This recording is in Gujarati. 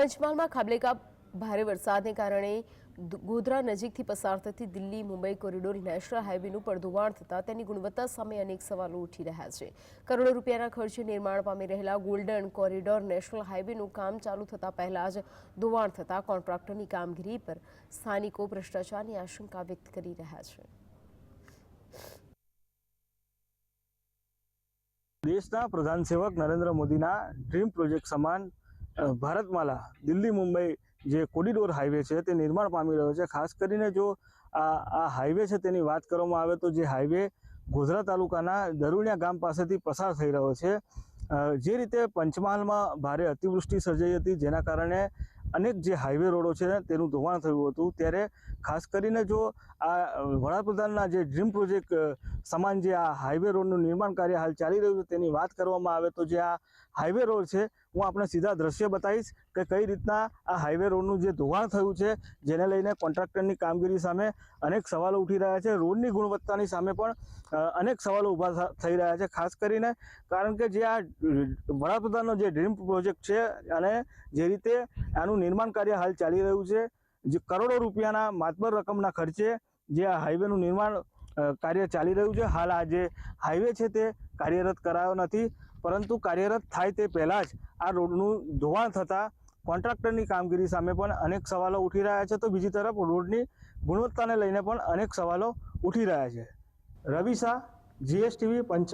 પંચમહાલમાં ખાબલેકા ભારે વરસાદને કારણે ગોધરા નજીકથી પસાર થતી દિલ્હી, મુંબઈ કોરિડોર, નેશનલ હાઈવેનું પણ ધોવાણ થતાં તેની ગુણવત્તા સામે અનેક સવાલો ઉઠી રહ્યા છે. કરોડો રૂપિયાના ખર્ચે નિર્માણ પામી રહેલા ગોલ્ડન કોરિડોર, નેશનલ હાઈવેનું કામ ચાલુ થતાં પહેલા જ ધોવાણ થતાં કોન્ટ્રાક્ટરની કામગીરી પર સ્થાનિકો ભ્રષ્ટાચારની આશંકા વ્યક્ત કરી રહ્યા છે. દેશના પ્રધાન સેવક નરેન્દ્ર મોદીના ડ્રીમ પ્રોજેક્ટ સમાન ભારતમાલા, દિલ્હી, મુંબઈ જે કોરિડોર હાઈવે છે તે નિર્માણ પામી રહ્યો છે. ખાસ કરીને જો આ આ હાઈવે છે તેની વાત કરવામાં આવે તો જે હાઈવે ગોધરા તાલુકાના દરુણિયા ગામ પાસેથી પસાર થઈ રહ્યો છે જે રીતે પંચમહાલમાં ભારે અતિવૃષ્ટિ સર્જાઈ હતી જેના કારણે અનેક જે હાઈવે રોડો છે તેનું ધોવાણ થયું હતું. ત્યારે ખાસ કરીને જો આ વડાપ્રધાનના જે ડ્રીમ પ્રોજેક્ટ સમાન જે આ હાઈવે રોડનું નિર્માણ કાર્ય હાલ ચાલી રહ્યું છે તેની વાત કરવામાં આવે તો જે આ હાઈવે રોડ છે, હું આપણે સીધા દ્રશ્ય બતાવીશ કે કઈ રીતના આ હાઈવે રોડનું જે ધોવાણ થયું છે, જેને લઈને કોન્ટ્રાક્ટરની કામગીરી સામે અનેક સવાલો ઉઠી રહ્યા છે. રોડની ગુણવત્તાની સામે પણ અનેક સવાલો ઊભા થઈ રહ્યા છે, ખાસ કરીને કારણ કે જે આ વડાપ્રધાનનો જે ડ્રીમ પ્રોજેક્ટ છે અને જે રીતે આનું નિર્માણ કાર્ય હાલ ચાલી રહ્યું છે, જે કરોડો રૂપિયાના માતબર રકમના ખર્ચે જે આ હાઈવેનું નિર્માણ કાર્ય ચાલી રહ્યું છે. હાલ આ જે હાઈવે છે તે કાર્યરત કરાયો નથી. પરંતુ કાર્યરત થાય તે પહેલાં જ આ રોડનું ધોવાણ થતાં કોન્ટ્રાક્ટરની કામગીરી સામે પણ અનેક સવાલો ઉઠી રહ્યા છે. તો બીજી તરફ રોડની ગુણવત્તાને લઈને પણ અનેક સવાલો ઉઠી રહ્યા છે. રવિ શાહ જીએસટીવી પંચ